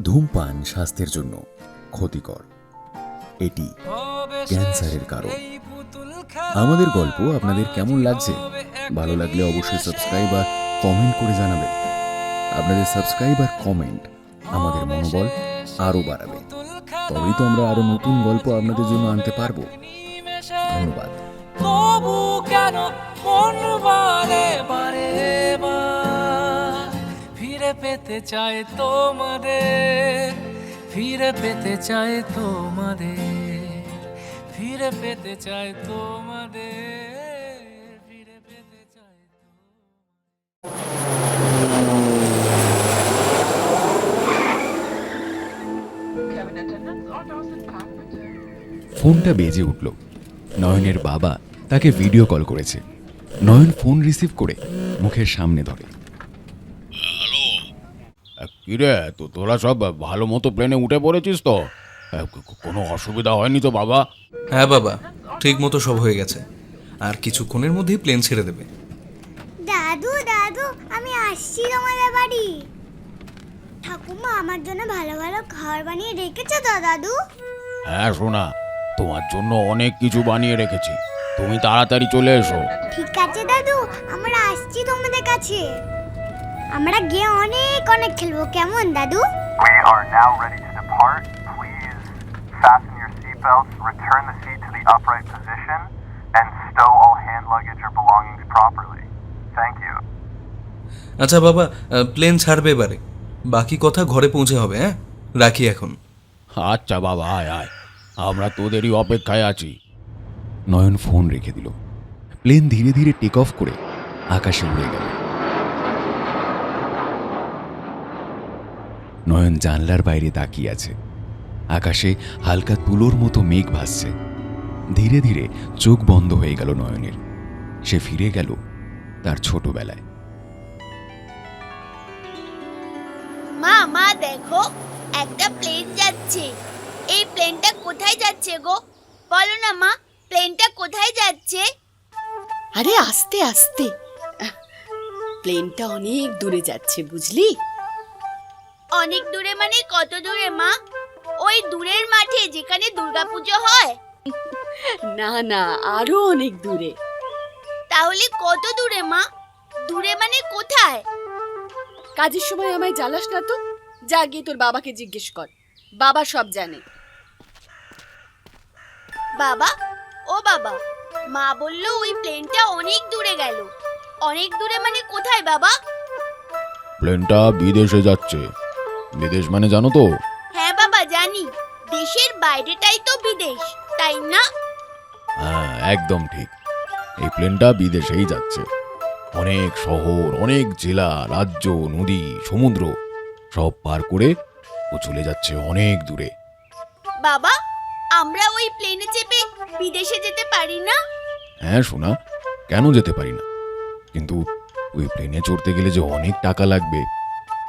ধূমপান স্বাস্থ্যের জন্য ক্ষতিকর। এটি ক্যান্সারের কারণ। আমাদের গল্প আপনাদের কেমন লাগছে? ভালো লাগলে অবশ্যই সাবস্ক্রাইব আর কমেন্ট করে জানাবেন। আপনাদের সাবস্ক্রাইব আর কমেন্ট আমাদের মনোবল আরও বাড়াবে। তবেই তো আমরা আরও নতুন গল্প আপনাদের জন্য আনতে পারব। ধন্যবাদ। পেতে চায় তোমাদের, ফিরে পেতে চায় তোমাদের, ফিরে পেতে চায় তোমাদের, ফিরে পেতে চায় ফোনটা বেজে উঠল। নয়নের বাবা তাকে ভিডিও কল করেছে। নয়ন ফোন রিসিভ করে মুখের সামনে ধরে। কিরে তো তোরা সব ভালো মতো প্লেনে উঠে পড়েছিস তো? কোনো অসুবিধা হয়নি তো বাবা? হ্যাঁ বাবা ঠিক মতো সব হয়ে গেছে। আর কিছুক্ষণের মধ্যেই প্লেন ছেড়ে দেবে। দাদু দাদু আমি আসছি তোমাদের বাড়ি। ঠাকুমা আমার জন্য ভালো ভালো খাবার বানিয়ে রেখেছো তো দাদু? হ্যাঁ শোনা তোমার জন্য অনেক কিছু বানিয়ে রেখেছি। তুমি তাড়াতাড়ি চলে এসো। ঠিক আছে দাদু আমরা আসছি তোমাদের কাছে। আমরা গিয়ে অনেক অনেক খেলব কেমন দাদু We are now ready to depart. Please fasten your seatbelts, return the seat to the upright position, and stow all hand luggage or belongings properly. Thank you. আচ্ছা বাবা প্লেন ছাড়বে এবারে বাকি কথা ঘরে পৌঁছে হবে হ্যাঁ রাখি এখন আচ্ছা বাবা আয় আয় আমরা তোদেরই অপেক্ষায় আছি নয়ন ফোন রেখে দিল প্লেন ধীরে ধীরে টেক অফ করে আকাশে উড়ে গেল নয়ন জানলার বাইরে তাকিয়ে আছে। আকাশে হালকা তুলোর মতো মেঘ ভাসছে। ধীরে ধীরে চোখ বন্ধ হয়ে গেল নয়নের। সে ফিরে গেল তার ছোটবেলায়। মা মা দেখো একটা প্লেন যাচ্ছে। এই প্লেনটা কোথায় যাচ্ছে গো? বলো না মা প্লেনটা কোথায় যাচ্ছে? আরে আস্তে আস্তে। প্লেনটা অনেক দূরে যাচ্ছে বুঝলি? অনেক দূরে মানে কত দূরে মা? ওই দূরের মাঠে যেখানে দুর্গাপুজো হয়। না না আরও অনেক দূরে। তাহলে কত দূরে মা? দূরে মানে কোথায়? কাজের সময় আমায় জ্বালাস না তো? যা গিয়ে তোর বাবাকে জিজ্ঞেস কর। বাবা সব জানে। বাবা? ও বাবা মা বলল ওই প্লেনটা অনেক দূরে গেল। অনেক দূরে মানে কোথায় বাবা? প্লেনটা বিদেশে যাচ্ছে। বিদেশ মানে জানো তো? হ্যাঁ বাবা জানি। দেশের বাইরেটাই তো বিদেশ তাই না? হ্যাঁ একদম ঠিক। এই প্লেনটা বিদেশেই যাচ্ছে। অনেক শহর অনেক জেলা রাজ্য নদী সমুদ্র সব পার করে ও চলে যাচ্ছে অনেক দূরে। বাবা আমরা ওই প্লেনে চেপে বিদেশে যেতে পারি না? হ্যাঁ শোনা কেন যেতে পারি না? কিন্তু ওই প্লেনে চড়তে গেলে যে অনেক টাকা লাগবে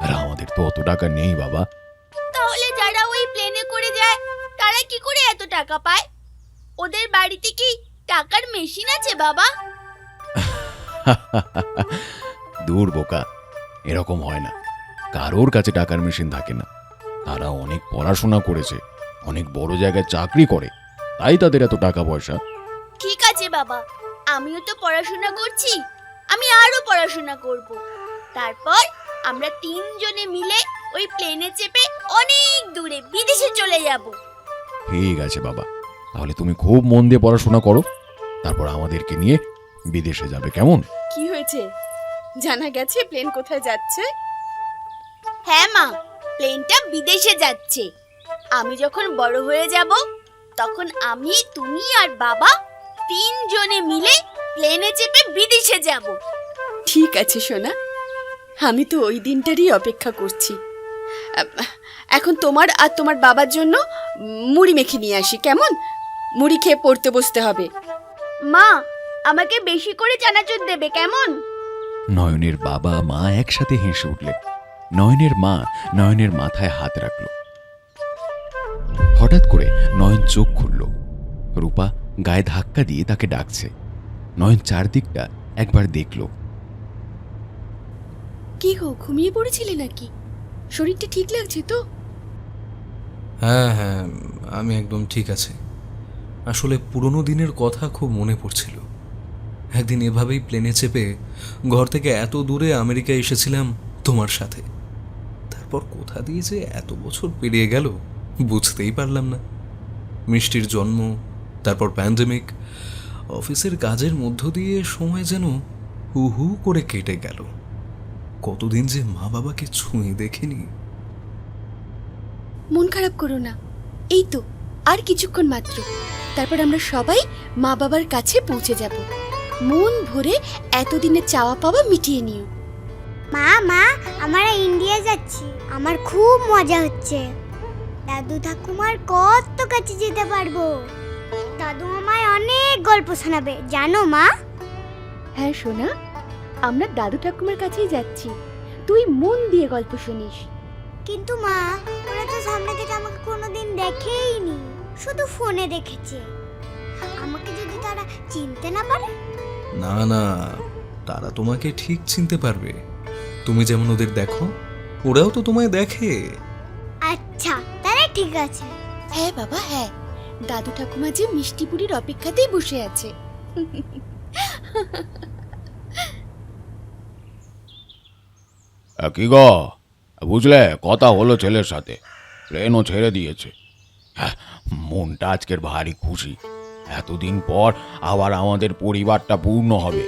আর আমাদের তো অত টাকা নেই বাবা। তাহলে যারা ওই প্লেনে করে যায় তারা কি করে এত টাকা পায়? ওদের বাড়িতে কি টাকার মেশিন আছে বাবা? দূর বোকা এরকম হয় না। কারোর কাছে টাকার মেশিন থাকে না। তারা অনেক পড়াশোনা করেছে অনেক বড় জায়গায় চাকরি করে তাই তাদের এত টাকা পয়সা। ঠিক আছে বাবা। আমিও তো পড়াশোনা করছি আমি আরও পড়াশোনা করব। তারপর আমরা তিনজনে মিলে ওই প্লেনে চেপে অনেক দূরে বিদেশে চলে যাব। ঠিক আছে বাবা। তাহলে তুমি খুব মন দিয়ে পড়াশোনা করো। তারপর আমাদেরকে নিয়ে বিদেশে যাবে কেমন? কি হয়েছে? জানা গেছে প্লেন কোথায় যাচ্ছে? হ্যাঁ মা প্লেনটা বিদেশে যাচ্ছে। আমি যখন বড় হয়ে যাব তখন আমি তুমি আর বাবা তিনজনে মিলে প্লেনে চেপে বিদেশে যাব। ঠিক আছে সোনা। আমি তো ওই দিনটারই অপেক্ষা করছি। এখন তোমার আর তোমার বাবার জন্য মুড়ি মেখে নিয়ে আসি কেমন? মুড়ি খেয়ে পড়তে বসতে হবে। মা আমাকে বেশি করে চানাচুর দেবে কেমন? নয়নের বাবা মা একসাথে হেসে উঠলে। নয়নের মা নয়নের মাথায় হাত রাখল। হঠাৎ করে নয়ন চোখ খুলল। রূপা গায়ে ধাক্কা দিয়ে তাকে ডাকছে। নয়ন চারদিকটা একবার দেখল। কি গো, ঘুমিয়ে পড়েছিলে নাকি? শরীরটা ঠিক লাগছে তো? হ্যাঁ হ্যাঁ আমি একদম ঠিক আছে। আসলে পুরনো দিনের কথা খুব মনে পড়ছিল। একদিন এভাবেই প্লেনে চেপে ঘর থেকে এত দূরে আমেরিকা এসেছিলাম তোমার সাথে। তারপর কোথা দিয়ে যে এত বছর পেরিয়ে গেল বুঝতেই পারলাম না। মিষ্টির জন্ম, তারপর প্যান্ডেমিক অফিসের কাজের মধ্য দিয়ে সময় যেন হু হু করে কেটে গেল। কতদিন যে মা বাবাকে ছুঁয়ে দেখিনি। মন খারাপ করো না। এই তো আর কিছুক্ষণ মাত্র। তারপর আমরা সবাই মা বাবার কাছে পৌঁছে যাব। মন ভরে এতদিনের চাওয়া পাওয়া মিটিয়ে নিও। মা মা আমরা ইন্ডিয়া যাচ্ছি। আমার খুব মজা হচ্ছে। দাদু ঠাকুমার কত কাছে যেতে পারব? দাদু আমায় অনেক গল্প শোনাবে। জানো মা? হ্যাঁ সোনা। আমরা দাদু ঠাকুমার কাছেই যাচ্ছি। তুই মন দিয়ে গল্প শুনিস। কিন্তু মা ওরা তো সামনে থেকে আমাকে কোনোদিন দেখেইনি। শুধু ফোনে দেখেছে। আমাকে যদি তারা চিনতে না পারে? না না তারা তোমাকে ঠিক চিনতে পারবে। তুমি যেমন ওদের দেখো ওরাও তো তোমায় দেখে। আচ্ছা তাহলে ঠিক আছে। হ্যাঁ বাবা হ্যাঁ। দাদু ঠাকুমা যে মিষ্টি পুরীর অপেক্ষাতেই বসে আছে। কি গো? বুঝলে কথা হলো ছেলের সাথে। প্লেনও ছেড়ে দিয়েছে। হ্যাঁ, মনটা আজকের ভারী খুশি। এতদিন পর আবার আমাদের পরিবারটা পূর্ণ হবে।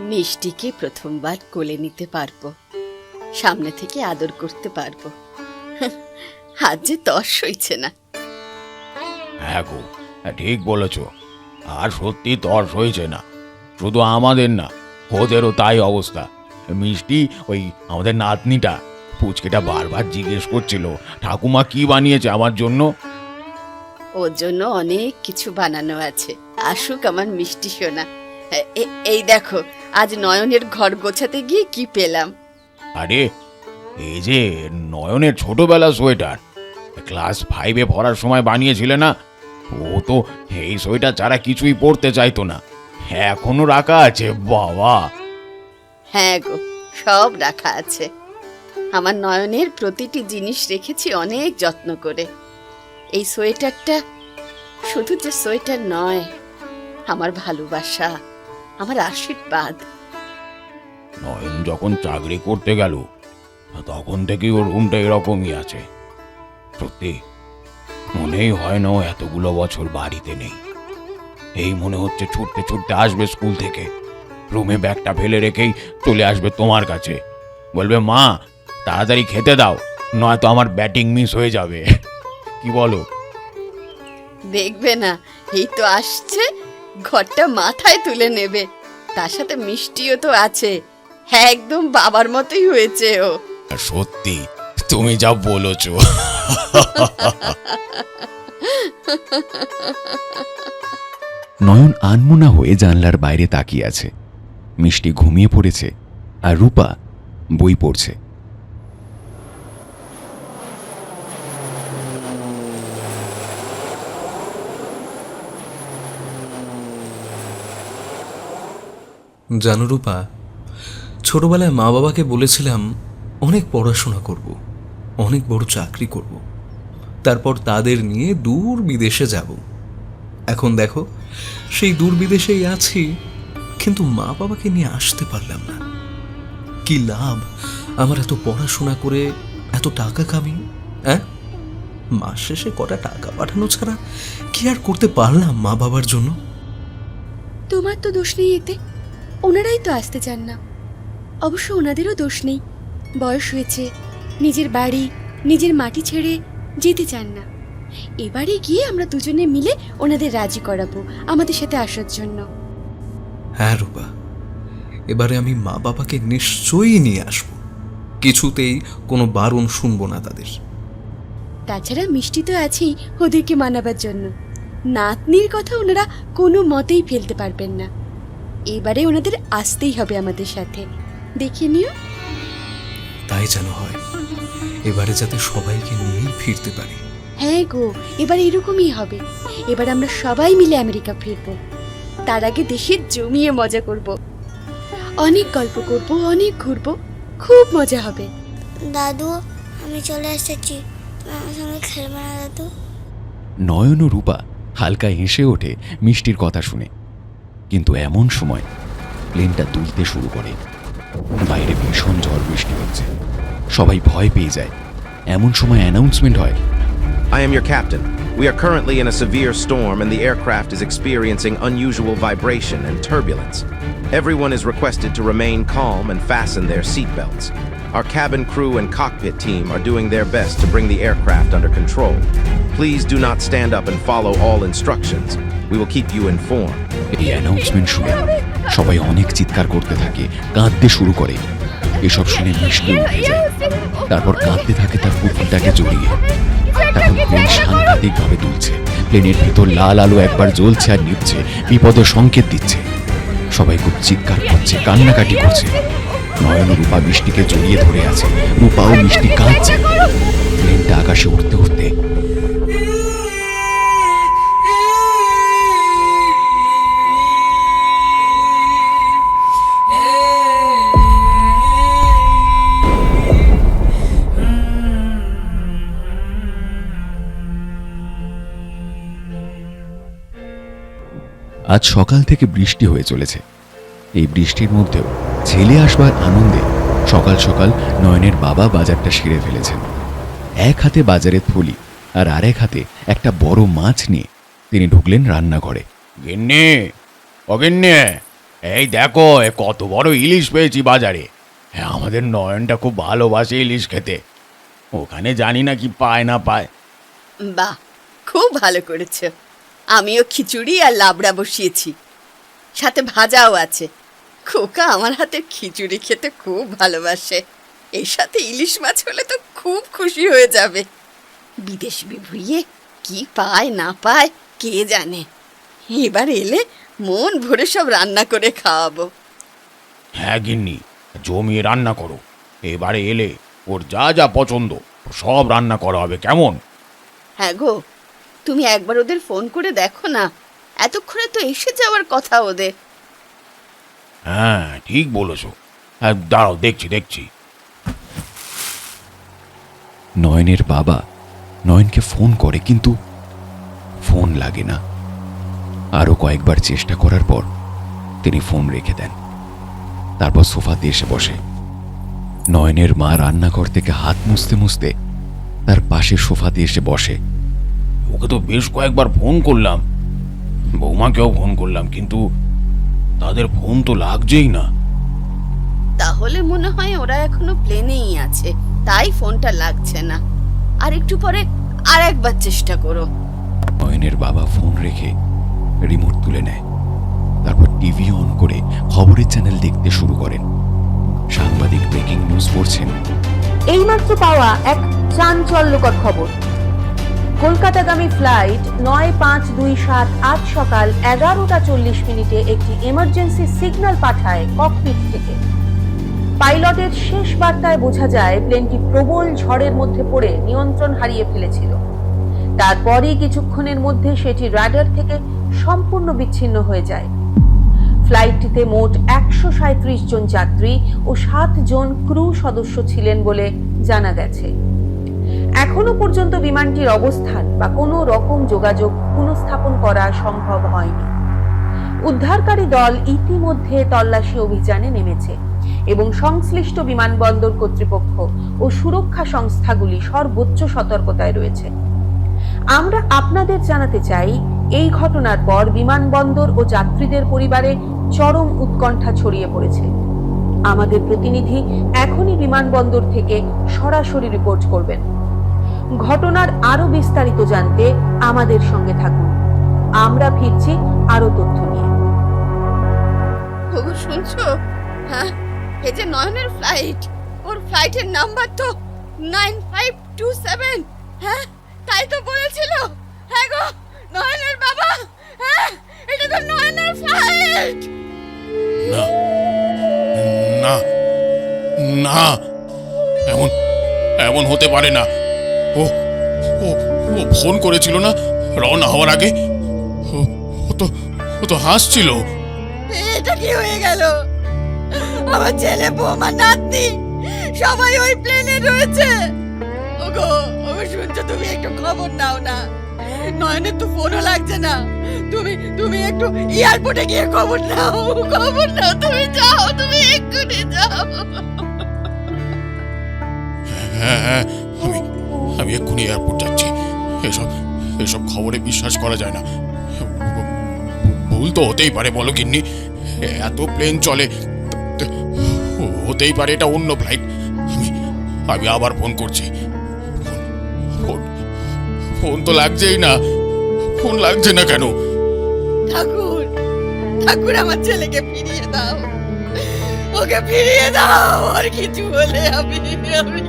মিষ্টিকে প্রথমবার কোলে নিতে পারব। সামনে থেকে আদর করতে পারব। আজ যে তর সইছে না। হ্যাঁ গো ঠিক বলেছ। আর সত্যি তর হয়েছে না। শুধু আমাদের না ওদেরও তাই অবস্থা। মিষ্টি ওই আমাদের নাতনিটা। পুচকেটা বারবার জিজ্ঞেস করছিল ঠাকুমা কি বানিয়েছে আমার জন্য? ওর জন্য অনেক কিছু বানানো আছে। আসুক আমার মিষ্টি সোনা। এই দেখো আজ নয়নের ঘর গোছাতে গিয়ে কি পেলাম। আরে এই যে নয়নের ছোটবেলা সোয়েটার ক্লাস ফাইভে পড়ার সময় বানিয়েছিলে না? ও তো এই সোয়েটার ছাড়া কিছুই পরতে চাইতো না। এখনও রাখা আছে বাবা। হ্যাঁ গো, সব রাখা আছে। আমার নয়নের প্রতিটি জিনিস রেখেছি অনেক যত্ন করে। এই সোয়েটারটা শুধু যে সোয়েটার নয়, আমার ভালোবাসা, আমার আশীর্বাদ। নয়ন যখন চাকরি করতে গেল, তখন থেকে ওর রুমটা এরকমই আছে। সত্যি, মনেই হয় না এতগুলো বছর বাড়িতে নেই। এই মনে হচ্ছে ছুটতে ছুটতে আসবে স্কুল থেকে। রুমে ব্যাগটা ফেলে রেখেই চলে আসবে তোমার কাছে। বলবে মা তাড়াতাড়ি খেতে দাও নয়তো আমার ব্যাটিং মিস হয়ে যাবে। কি বলো? দেখবে না এই তো আসছে ঘরটা মাথায় তুলে নেবে। তার সাথে মিষ্টিও তো আছে হ্যাঁ একদম বাবার মতোই হয়েছে ও। সত্যি তুমি যা বলেছ। নয়ন আনমোনা হয়ে জানলার বাইরে তাকিয়ে আছে। মিষ্টি ঘুমিয়ে পড়েছে আর রূপা বই পড়ছে। জানো রূপা, ছোটবেলায় মা বাবাকে বলেছিলাম, অনেক পড়াশোনা করব, অনেক বড় চাকরি করব। তারপর তাদের নিয়ে দূর বিদেশে যাব। এখন দেখো, সেই দূর বিদেশেই আছি কিন্তু মা বাবাকে নিয়ে আসতে পারলাম না। কি লাভ? আমার এত পড়াশোনা করে এত টাকা কামিয়ে হ্যাঁ মাস শেষে কটা টাকা পাঠানো ছাড়া কি আর করতে পারলাম মা বাবার জন্য? তোমার তো দোষ নেই এতে। ওনারাই তো আসতে চান না। অবশ্য ওনাদেরও দোষ নেই। বয়স হয়েছে, নিজের বাড়ি, নিজের মাটি ছেড়ে যেতে চান না। এবারে গিয়ে আমরা দুজনে মিলে ওনাদের রাজি করাবো, আমাদের সাথে আসার জন্য। হ্যাঁ রূপা এবারে আমি মা বাবাকে নিশ্চয়ই নিয়ে আসব। কিছুতেই কোনো বারণ শুনব না তাদের। তাছাড়া মিষ্টি তো আছেই ওদেরকে মানাবার জন্য। নাতনির কথা ওনারা কোনো মতেই ফেলতে পারবেন না। এবারে ওনাদের আসতেই হবে আমাদের সাথে। দেখে নিও। তাই যেন হয়। এবারে যাতে সবাইকে নিয়েই ফিরতে পারি। হ্যাঁ গো এবার এরকমই হবে। এবার আমরা সবাই মিলে আমেরিকা ফিরবো। তার আগে দেশে জমিয়ে মজা করব। অনেক গল্প করব অনেক ঘুরবো খুব মজা হবে। দাদু আমি চলে এসেছি। আমার সঙ্গে খেলবে না দাদু। নয়ন ও রূপা হালকা হেসে ওঠে মিষ্টির কথা শুনে। কিন্তু এমন সময় প্লেনটা দুলতে শুরু করে। বাইরে ভীষণ ঝড় বৃষ্টি হচ্ছে। সবাই ভয় পেয়ে যায়। এমন সময় অ্যানাউন্সমেন্ট হয় I am your captain. We are currently in a severe storm and the aircraft is experiencing unusual vibration and turbulence. Everyone is requested to remain calm and fasten their seatbelts. Our cabin crew and cockpit team are doing their best to bring the aircraft under control. Please do not stand up and follow all instructions. We will keep you informed. এই announcement শুনে সবাই অনেক চিৎকার করতে থাকে কাঁদতে শুরু করে এসব শুনে মিষ্টি উঠে যায় তারপর কাঁদতে থাকে তার পুতুলটাকে জড়িয়ে তখন প্লেন সাংঘাতিকভাবে দুলছে। প্লেনের ভেতর লাল আলো একবার জ্বলছে আর নিচ্ছে বিপদের সংকেত দিচ্ছে। সবাই খুব চিৎকার করছে কান্নাকাটি করছে। নয়ন ও রূপা মিষ্টিকে জড়িয়ে ধরে আছে। রূপাও মিষ্টি কাঁদছে। প্লেনটা আকাশে উঠতে উঠতে আজ সকাল থেকে বৃষ্টি হয়ে চলেছে। এই বৃষ্টির মধ্যেও ছেলে আসবার আনন্দে সকাল সকাল নয়নের বাবা বাজারটা সেরে ফেলেছেন। এক হাতে বাজারের থলি আর আরেক হাতে একটা বড় মাছ নিয়ে তিনি ঢুকলেন রান্নাঘরে। গিন্নি অগিন্নি এই দেখো এ কত বড় ইলিশ পেয়েছি বাজারে। হ্যাঁ আমাদের নয়নটা খুব ভালোবাসে ইলিশ খেতে। ওখানে জানি না কি পায় না পায়। বাহ খুব ভালো করেছ। আমিও খিচুড়ি আর লাবড়া বসিয়েছি। সাথে ভাজাও আছে। খোকা আমার হাতে খিচুড়ি খেতে খুব ভালোবাসে। এর সাথে ইলিশ মাছ হলে তো খুব খুশি হয়ে যাবে। বিদেশ বিভুইয়ে কি পায় না পায় কে জানে? এবার এলে মন ভরে সব রান্না করে খাওয়াবো। হ্যাঁ গিন্নি জমিয়ে রান্না করো। এবারে এলে ওর যা যা পছন্দ সব রান্না করা হবে কেমন? হ্যাঁ গো তুমি একবার ওদের ফোন করে দেখো না। এতক্ষণে তো এসে যাওয়ার কথা ওদের। হ্যাঁ ঠিক বলেছ। দাঁড়াও, দেখছি দেখছি। নয়নের বাবা নয়নকে ফোন করে, কিন্তু ফোন লাগে না। আরও কয়েকবার চেষ্টা করার পর তিনি ফোন রেখে দেন। তারপর সোফাতে এসে বসে। নয়নের মা রান্নাঘর থেকে হাত মুছতে মুছতে তার পাশে সোফাতে এসে বসে। ওকে তো বেশ কয়েকবার ফোন করলাম। বৌমাকেও ফোন করলাম কিন্তু তাদের ফোন তো লাগছেই না। তাহলে মনে হয় ওরা এখনও প্লেনেই আছে তাই ফোনটা লাগছে না। আর একটু পরে আর একবার চেষ্টা করো। নয়নের বাবা ফোন রেখে রিমোট তুলে নেয়। তারপর টিভি অন করে খবরের চ্যানেল দেখতে শুরু করেন। সাংবাদিক ব্রেকিং নিউজ পড়ছেন। এইমাত্র পাওয়া এক চাঞ্চল্যকর খবর। কলকাতাগামী ফ্লাইট নয় পাঁচ দুই সাত আজ সকাল এগারোটা চল্লিশ মিনিটে একটি এমার্জেন্সি সিগন্যাল পাঠায় ককপিট থেকে। পাইলটের শেষ বার্তায় বোঝা যায়, প্লেনটি প্রবল ঝড়ের মধ্যে পড়ে নিয়ন্ত্রণ হারিয়ে ফেলেছিল। তারপরই কিছুক্ষণের মধ্যে সেটি রাডার থেকে সম্পূর্ণ বিচ্ছিন্ন হয়ে যায়। ফ্লাইটটিতে মোট একশো জন যাত্রী ও সাত জন ক্রু সদস্য ছিলেন বলে জানা গেছে। এখনও পর্যন্ত বিমানটির অবস্থান বা কোনো রকম যোগাযোগ পুনঃস্থাপন করা সম্ভব হয়নি। উদ্ধারকারী দল ইতিমধ্যে তল্লাশি অভিযানে নেমেছে এবং সংশ্লিষ্ট বিমানবন্দর কর্তৃপক্ষ ও সুরক্ষা সংস্থাগুলি সর্বোচ্চ সতর্কতায় রয়েছে। আমরা আপনাদের জানাতে চাই, এই ঘটনার পর বিমানবন্দর ও যাত্রীদের পরিবারে চরম উৎকণ্ঠা ছড়িয়ে পড়েছে। আমাদের প্রতিনিধি এখনই বিমানবন্দর থেকে সরাসরি রিপোর্ট করবেন। ঘটনার আরও বিস্তারিত জানতে আমাদের সঙ্গে থাকুন। আমরা ফিরছি আরও তথ্য নিয়ে। শুনছো? হ্যাঁ এই যে নয়নের ফ্লাইট ওর ফ্লাইটের নাম্বার তো নাইন ফাইভ টু সেভেন হ্যাঁ তাই তো বলেছিল। হ্যাঁ গো নয়নের বাবা। হ্যাঁ এটা তো নয়নের ফ্লাইট না না না এমন এমন হতে পারে না। ও ও ও ফোন করেছিল না? রওনা হওয়ার আগে? ও তো ও তো হাসছিল। এটা কি হয়ে গেল? আমার ছেলে বৌমা নাতনি সবাই ওই প্লেনে রয়েছে। ওগো গো ও শুনছো তুমি একটু খবর নাও না। নয়নের তো ফোনও লাগছে না। তুমি তুমি একটু এয়ারপোর্টে গিয়ে খবর নাও খবর নাও তুমি যাও তুমি এক্ষুনি যাও। হ্যাঁ হ্যাঁ আমি এক্ষুনি এয়ারপোর্ট যাচ্ছি। এসব এসব খবরে বিশ্বাস করা যায় না। ভুল তো হতেই পারে, বলো কিন্নি এত প্লেন চলে, হতেই পারে এটা অন্য ফ্লাইট আমি আমি আবার ফোন করছি। ফোন তো লাগছেই না। ফোন লাগছে না কেন? ঠাকুর ঠাকুর আমার ছেলেকে ফিরিয়ে দাও। ওকে ফিরিয়ে দাও, আর কিছু হলে আমি আমি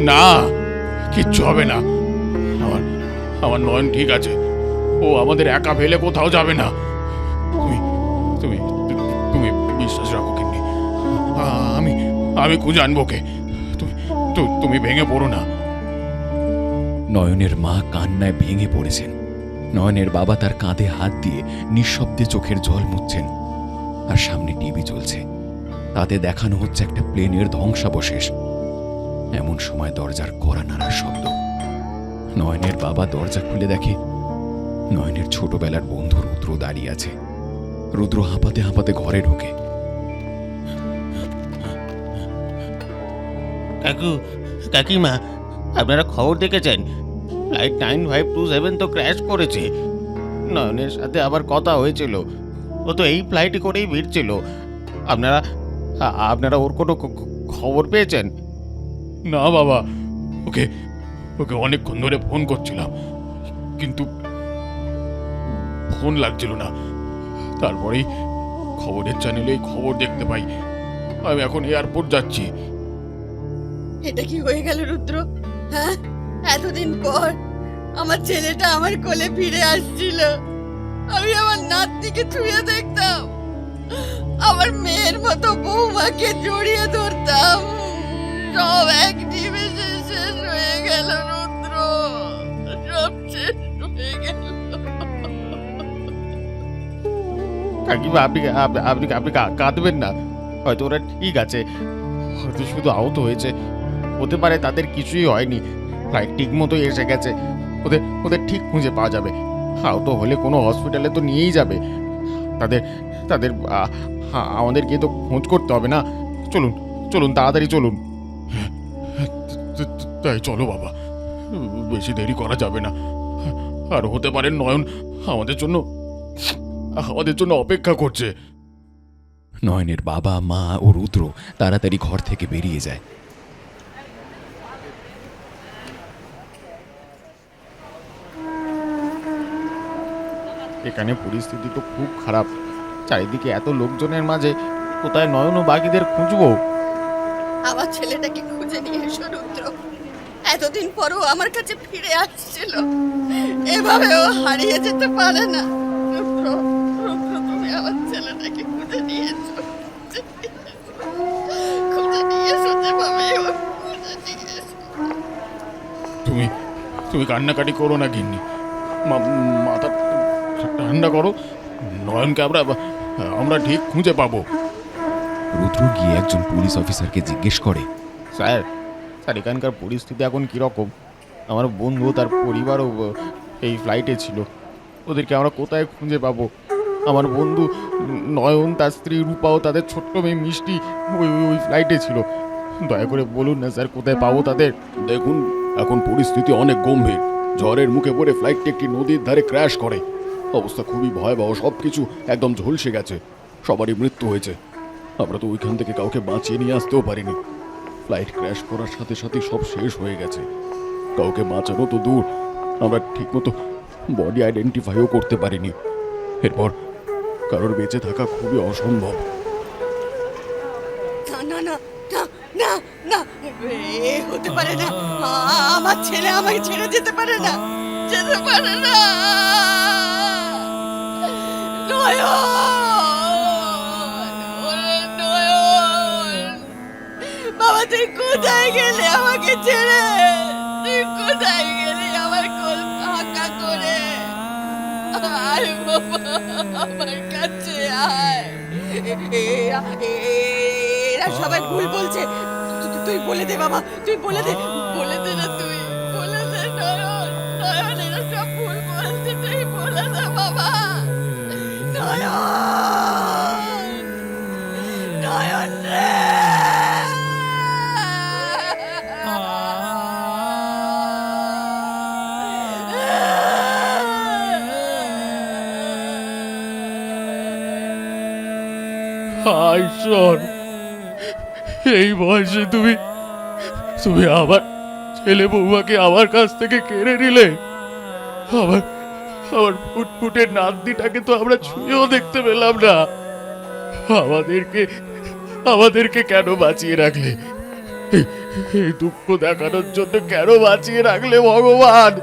না, কিচ্ছু হবে না। আমার আমার নয়ন ঠিক আছে। ও আমাদের একা ফেলে কোথাও যাবে না। তুমি তুমি তুমি বিশ্বাস রাখো কিন্নি আ- আমি আমি খুঁজে আনব ওকে। তুমি তুমি ভেঙে পড়ো না। নয়নের মা কান্নায় ভেঙে পড়েছেন। নয়নের বাবা তার কাঁধে হাত দিয়ে নিঃশব্দে চোখের জল মুছছেন। আর সামনে টিভি চলছে। তাতে দেখানো হচ্ছে একটা প্লেনের ধ্বংসাবশেষ। এমন সময় দরজার কড়া নাড়ার শব্দ। নয়নের বাবা দরজা খুলে দেখে, নয়নের ছোটবেলার বন্ধু রুদ্র দাঁড়িয়ে আছে। রুদ্র হাঁপাতে হাঁপাতে ঘরে ঢোকে। কাকু, কাকিমা, আপনারা খবর দেখেছেন? Flight nine five two seven তো ক্র্যাশ করেছে। নয়নের সাথে আবার কথা হয়েছিল। ও তো এই ফ্লাইটে করেই ভিড়ছিল আপনারা আপনারা ওর কোনো খবর পেয়েছেন? না বাবা। ওকে ওকে অনেকক্ষণ ধরে ফোন করছিলাম। কিন্তু ফোন লাগছিল না। তারপরেই খবরের চ্যানেলে খবর দেখতে পাই। আমি এখন এয়ারপোর্ট যাচ্ছি। এটা কি হয়ে গেল রুদ্র? হ্যাঁ? এতদিন পর আমার ছেলেটা আমার কোলে ফিরে আসছিল। আমি আমার নাতনিকে ছুঁয়ে দেখতাম। আমার মেয়ের মতো বৌমাকে জড়িয়ে ধরতাম। সব এক নিমেষে শেষ হয়ে গেল রুদ্র। সব শেষ হয়ে গেল। কাকিমা, আপনি আপনি আপনি কাঁদবেন না। হয়তো ওরা ঠিক আছে। হয়তো শুধু আহত হয়েছে। হতে পারে তাদের কিছুই হয়নি। ফ্লাইট ঠিক মতোই এসে গেছে। ওদের ওদের ঠিক খুঁজে পাওয়া যাবে। আহত হলে কোনো হসপিটালে তো নিয়েই যাবে। তাদের তাদের, আ- আ- আমাদের গিয়ে তো খোঁজ করতে হবে না। চলুন চলুন, তাড়াতাড়ি চলুন। তাই চলো বাবা। বেশি দেরি করা যাবে না। আর হতে পারে নয়ন আমাদের জন্য আমাদের জন্য অপেক্ষা করছে। নয়নের বাবা, মা ও রুদ্র তাড়াতাড়ি ঘর থেকে বেরিয়ে যায়। এখানে পরিস্থিতি তো খুব খারাপ। চারিদিকে এত লোকজনের মাঝে কোথায় নয়ন ও বাকিদের খুঁজবো? আমার ছেলেটাকে খুঁজে নিয়ে এসো রুদ্র। এতদিন পরও আমার কাছে ফিরে আসছিল। এভাবে ও হারিয়ে যেতে পারে না। রুদ্র রুদ্র তুমি আমার ছেলেটাকে খুঁজে নিয়ে এসো খুঁজে নিয়ে এসো যেভাবে খুঁজে নিয়ে এসো তুমি তুমি কান্নাকাটি করো না গিন্নি। মাথা ঠান্ডা করো। নয়নকে আমরা আমরা ঠিক খুঁজে পাবো। রুদ্র গিয়ে একজন পুলিশ অফিসারকে জিজ্ঞেস করে। স্যার স্যার এখানকার পরিস্থিতি এখন কীরকম? আমার বন্ধু তার পরিবারও এই ফ্লাইটে ছিল। ওদেরকে আমরা কোথায় খুঁজে পাবো? আমার বন্ধু নয়ন তার স্ত্রী রূপাও তাদের ছোট্ট মেয়ে মিষ্টি ওই ওই- ফ্লাইটে ছিল। দয়া করে বলুন না স্যার কোথায় পাবো তাদের? দেখুন এখন পরিস্থিতি অনেক গম্ভীর। ঝড়ের মুখে পড়ে ফ্লাইটটি একটি নদীর ধারে ক্র্যাশ করে। অবস্থা খুবই ভয়াবহ সব কিছু একদম ঝলসে গেছে। সবারই মৃত্যু হয়েছে। আমরা তো ওইখান থেকে কাউকে বাঁচিয়ে নিয়ে আসতেও পারিনি। ফ্লাইট ক্র্যাশ করার সাথে সাথে সব শেষ হয়ে গেছে। কাউকে বাঁচানো তো দূর। আমরা ঠিকমতো বডি আইডেন্টিফাইও করতে পারিনি। এরপর কারোর বেঁচে থাকা খুবই অসম্ভব। আমার ছেলে আমাকে ছেড়ে যেতে পারে না। যেতে পারে না। বাবা, তুই কোথায় গেলে? আমাকে ছেড়ে তুই কোথায় গেলি? আমার কোল ফাঁকা করে আর আমার কাছে আয় এরা সবাই ভুল বলছে। তুই বলে দে, বাবা। তুই বলে দে বলে দে না। ঈশ্বর এই বয়সে তুমি তুমি আবার ছেলে বৌমাকে আমার কাছ থেকে কেড়ে নিলে, আমার আমার ফুটফুটের নাতনিটাকে তো আমরা ছুঁয়েও দেখতে পেলাম না। আমাদেরকে আমাদেরকে কেন বাঁচিয়ে রাখলে? এই- দুঃখ দেখানোর জন্য কেন বাঁচিয়ে রাখলে ভগবান?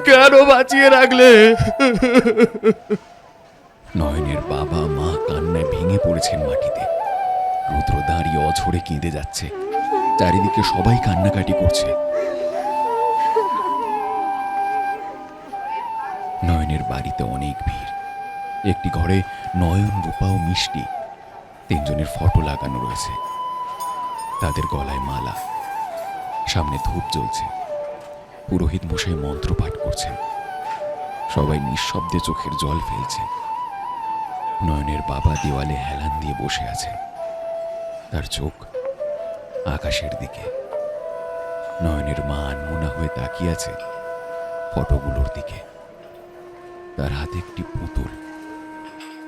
কেন বাঁচিয়ে রাখলে? নয়নের বাবা মা ভেঙে পড়েছেন মাটিতে। রুদ্র দাঁড়িয়ে অঝরে কেঁদে যাচ্ছে। চারিদিকে সবাই কান্নাকাটি করছে। নয়নের বাড়িতে অনেক ভিড়। একটি ঘরে নয়ন, রূপা ও মিষ্টি। তিনজনের ফটো লাগানো রয়েছে। তাদের গলায় মালা। সামনে ধূপ জ্বলছে। পুরোহিত মশাই মন্ত্র পাঠ করছেন। সবাই নিঃশব্দে চোখের জল ফেলছে। নয়নের বাবা দেওয়ালে হেলান দিয়ে বসে আছেন তার চোখ আকাশের দিকে। নয়নের মা আনমোনা হয়ে তাকিয়ে আছে ফটোগুলোর দিকে। তার হাতে একটি পুতুল,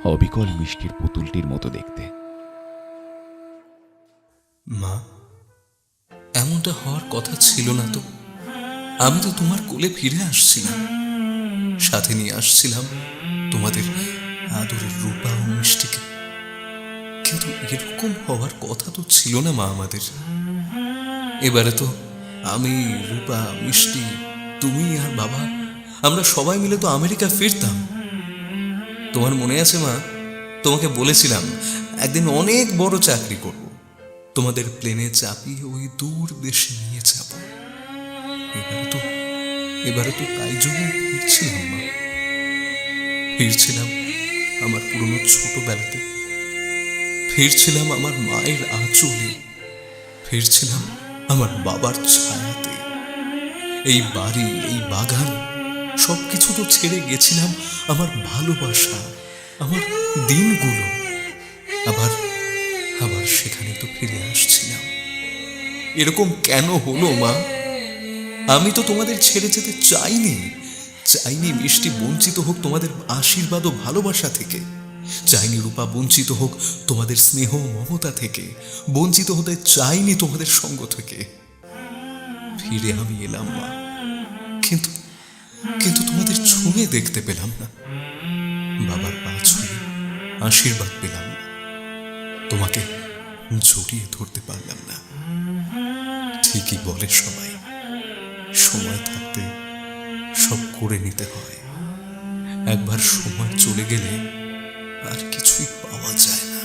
অবিকল মিষ্টির পুতুলটির মতো দেখতে। মা, এমনটা হওয়ার কথা ছিল না তো। আমি তো তোমার কোলে ফিরে আসছিলাম। সাথে নিয়ে আসছিলাম তোমাদের আদরের রূপা মিষ্টিকে কিন্তু এরকম হওয়ার কথা তো ছিল না মা আমাদের। এবারে তো আমি, রূপা, মিষ্টি, তুমি আর বাবা, আমরা সবাই মিলে তো আমেরিকা ফিরতাম। তোমার মনে আছে মা? তোমাকে বলেছিলাম, একদিন অনেক বড় চাকরি করব। তোমাদের প্লেনে চাপিয়ে ওই দূর দেশে নিয়ে যাব। এবারে তো এবারে তো তাই জন্যই ফিরছিলাম মা। ফিরছিলাম আমার পুরনো ছোটবেলাতে। ফিরছিলাম আমার মায়ের আঁচলে, ফিরছিলাম আমার বাবার ছায়াতে। এই বাড়ি, এই বাগান সব কিছু তো ছেড়ে গেছিলাম আমার ভালোবাসা, আমার দিনগুলো। আবার আবার সেখানে তো ফিরে আসছিলাম। এরকম কেন হলো মা? আমি তো তোমাদের ছেড়ে যেতে চাইনি। চাইনি মিষ্টি বঞ্চিত হোক তোমাদের আশীর্বাদ ও ভালোবাসা থেকে। চাইনি রূপা বঞ্চিত হোক তোমাদের স্নেহ মমতা থেকে। বঞ্চিত হতে চাইনি তোমাদের সঙ্গ থেকে। ফিরে আমি এলাম মা। কিন্তু কিন্তু তোমাদের ছুঁয়ে দেখতে পেলাম না। বাবার পা ছুঁয়ে আশীর্বাদ পেলাম না। তোমাকে জড়িয়ে ধরতে পারলাম না। ঠিকই বলে সবাই। সময় থাকতে সব করে নিতে হয়। একবার সময় চলে গেলে আর কিছুই পাওয়া যায় না।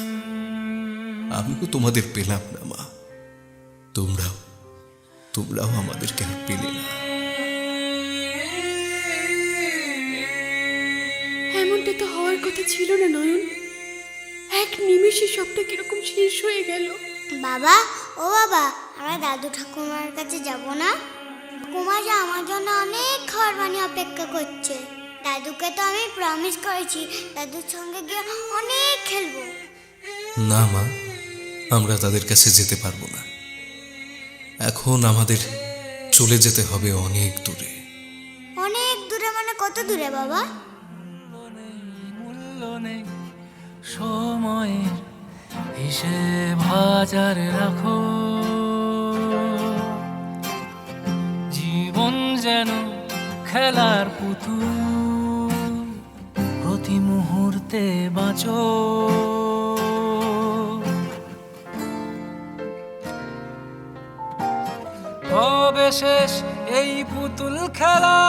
আমিও তোমাদের পেলাম না মা। তোমরাও তোমরাও আমাদেরকে আর পেলে না। এমনটা তো হওয়ার কথা ছিল না নয়ন। এক নিমেষে সবটা কীরকম শেষ হয়ে গেল। বাবা ও বাবা আমরা দাদু ঠাকুমার কাছে যাব না? ঠাকুমা যে আমার জন্য অনেক খাবার বানিয়ে অপেক্ষা করছে। দাদুকে তো আমি প্রমিস করেছি দাদুর সঙ্গে গিয়ে অনেক খেলব। না মা আমরা তাদের কাছে যেতে পারব না। এখন আমাদের চলে যেতে হবে অনেক দূরে। অনেক দূরে মানে কত দূরে বাবা? সময়ের হিসেব হাজার রাখো। খেলার পুতুল প্রতি মুহূর্তে বাঁচো। হবে শেষ এই পুতুল খেলা,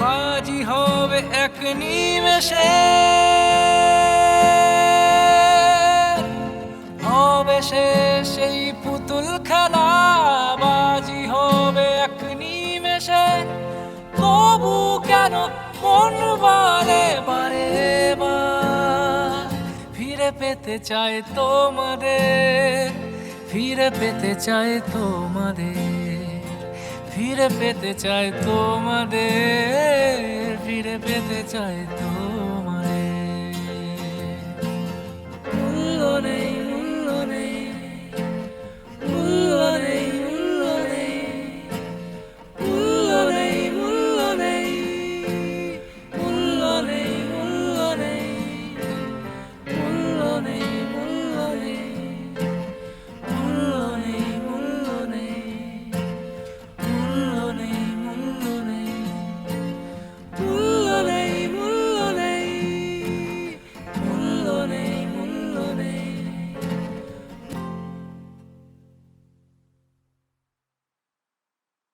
বাজি হবে এক নিমেষে। হবে শেষ পেতে চায় তোমাদের, ফিরে পেতে চায় তোমাদের, ফিরে পেতে চায় তোমাদের, ফিরে পেতে চায় তোমাদের। মূল্য নেই।